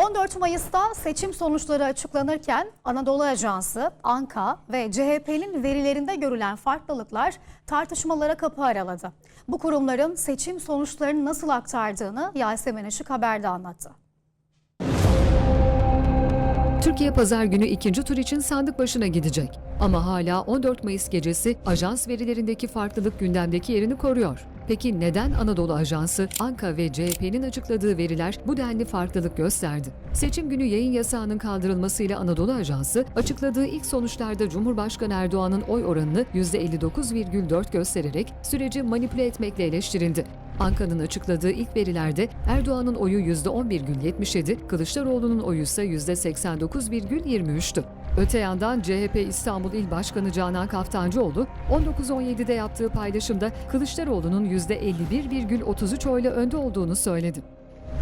14 Mayıs'ta seçim sonuçları açıklanırken Anadolu Ajansı, ANKA ve CHP'nin verilerinde görülen farklılıklar tartışmalara kapı araladı. Bu kurumların seçim sonuçlarını nasıl aktardığını Yasemin Işık Haber'de anlattı. Türkiye pazar günü ikinci tur için sandık başına gidecek. Ama hala 14 Mayıs gecesi ajans verilerindeki farklılık gündemdeki yerini koruyor. Peki neden Anadolu Ajansı, ANKA ve CHP'nin açıkladığı veriler bu denli farklılık gösterdi? Seçim günü yayın yasağının kaldırılmasıyla Anadolu Ajansı, açıkladığı ilk sonuçlarda Cumhurbaşkanı Erdoğan'ın oy oranını %59,4 göstererek süreci manipüle etmekle eleştirildi. Anka'nın açıkladığı ilk verilerde Erdoğan'ın oyu %11,77, Kılıçdaroğlu'nun oyu ise %89,23'tü. Öte yandan CHP İstanbul İl Başkanı Canan Kaftancıoğlu 19.17'de yaptığı paylaşımda Kılıçdaroğlu'nun %51,33 oyla önde olduğunu söyledi.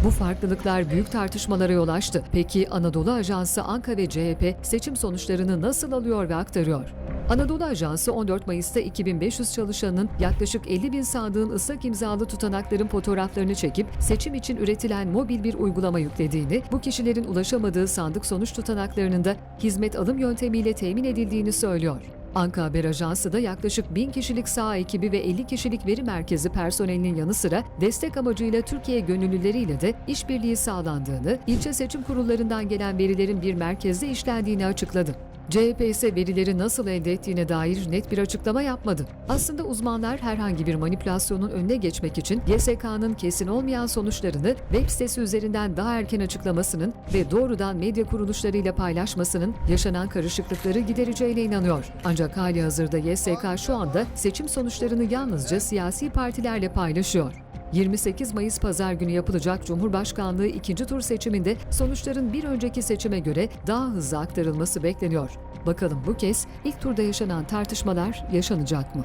Bu farklılıklar büyük tartışmalara yol açtı. Peki Anadolu Ajansı Anka ve CHP seçim sonuçlarını nasıl alıyor ve aktarıyor? Anadolu Ajansı 14 Mayıs'ta 2500 çalışanın yaklaşık 50 bin sandığın ıslak imzalı tutanakların fotoğraflarını çekip seçim için üretilen mobil bir uygulama yüklediğini, bu kişilerin ulaşamadığı sandık sonuç tutanaklarının da hizmet alım yöntemiyle temin edildiğini söylüyor. Anka Haber Ajansı da yaklaşık 1000 kişilik sağ ekibi ve 50 kişilik veri merkezi personelinin yanı sıra destek amacıyla Türkiye gönüllüleriyle de işbirliği sağlandığını, ilçe seçim kurullarından gelen verilerin bir merkezde işlendiğini açıkladı. CHP ise verileri nasıl elde ettiğine dair net bir açıklama yapmadı. Aslında uzmanlar herhangi bir manipülasyonun önüne geçmek için YSK'nın kesin olmayan sonuçlarını web sitesi üzerinden daha erken açıklamasının ve doğrudan medya kuruluşlarıyla paylaşmasının yaşanan karışıklıkları gidereceğine inanıyor. Ancak hali hazırda YSK şu anda seçim sonuçlarını yalnızca siyasi partilerle paylaşıyor. 28 Mayıs pazar günü yapılacak Cumhurbaşkanlığı ikinci tur seçiminde sonuçların bir önceki seçime göre daha hızlı aktarılması bekleniyor. Bakalım bu kez ilk turda yaşanan tartışmalar yaşanacak mı?